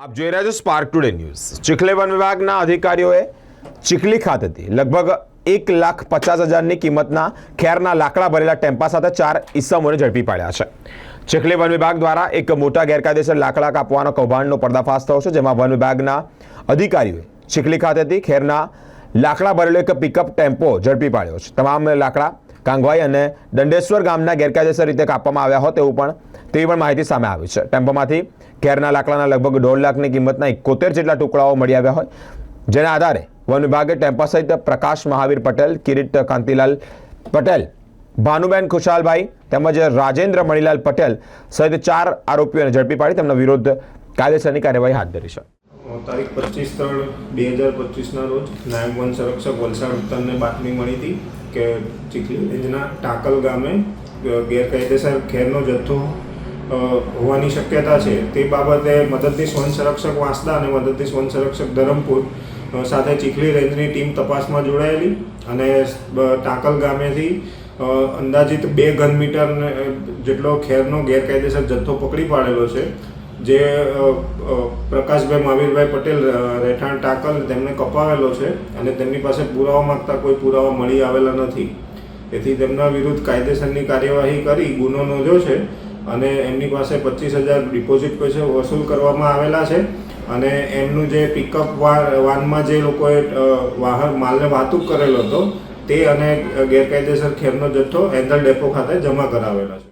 આપ જોઈ રહ્યા છો સ્પાર્ક ટુડે ન્યૂઝ ચીખલી વન વિભાગના અધિકારીઓએ ચીખલી ખાતેથી લગભગ એક લાખ પચાસ હજારની કિંમતના ખેરના લાકડા ભરેલા ટેમ્પા સાથે ચાર ઈસમોને ઝડપી પાડ્યા છે. ચીખલી વન વિભાગ દ્વારા એક મોટા ગેરકાયદેસર લાકડા કાપવાનો કૌભાંડનો પર્દાફાશ થયો છે, જેમાં વન વિભાગના અધિકારીઓએ ચીખલી ખાતેથી ખેરના લાકડા ભરેલો એક પિકઅપ ટેમ્પો ઝડપી પાડ્યો છે. તમામ લાકડા કાંગવાઈ અને દંડેશ્વર ગામના ગેરકાયદેસર રીતે કાપવામાં આવ્યા હોય તેવું પણ તેવી પણ માહિતી સામે આવી છે. ટેમ્પોમાંથી કેરના લાકડાના લગભગ દોઢ લાખની કિંમતના એકોતેર જેટલા ટુકડાઓ મળી આવ્યા હોય, જેના આધારે વન વિભાગે ટેમ્પા સહિત પ્રકાશ મહાવીર પટેલ, કિરીટ કાંતિલાલ પટેલ, ભાનુબેન ખુશાલભાઈ તેમજ રાજેન્દ્ર મણિલાલ પટેલ સહિત ચાર આરોપીઓને ઝડપી પાડી તેમના વિરુદ્ધ કાયદેસરની કાર્યવાહી હાથ ધરી છે. તારીખ પચીસ ત્રણ બે હજાર પચીસના રોજ નાયબ વન સંરક્ષક વલસાડ ઉત્તરને બાતમી મળી હતી કે ચીખલી રેન્જના ટાકલ ગામે ગેરકાયદેસર ખેરનો જથ્થો હોવાની શક્યતા છે. તે બાબતે મદદનીશ વન સંરક્ષક વાંસદા અને મદદનીશ વન સંરક્ષક ધરમપુર સાથે ચીખલી રેન્જની ટીમ તપાસમાં જોડાયેલી અને ટાકલ ગામેથી અંદાજિત બે ઘન મીટર જેટલો ખેરનો ગેરકાયદેસર જથ્થો પકડી પાડેલો છે. જે પ્રકાશભાઈ મહાવીરભાઈ પટેલ રહેઠાણ ટાકલ તેમને કપાવેલો છે અને તેમની પાસે પુરાવા માંગતા કોઈ પુરાવા મળી આવેલા નથી. તેથી તેમના વિરુદ્ધ કાયદેસરની કાર્યવાહી કરી ગુનો નોંધ્યો છે અને એમની પાસે પચીસ હજાર ડિપોઝિટ પૈસા વસૂલ કરવામાં આવેલા છે અને એમનું જે પિકઅપ વાનમાં જે લોકોએ વાહન, માલને વાહતુક કરેલો હતો તે અને ગેરકાયદેસર ખેરનો જથ્થો એન્ડર ડેપો ખાતે જમા કરાવેલા છે.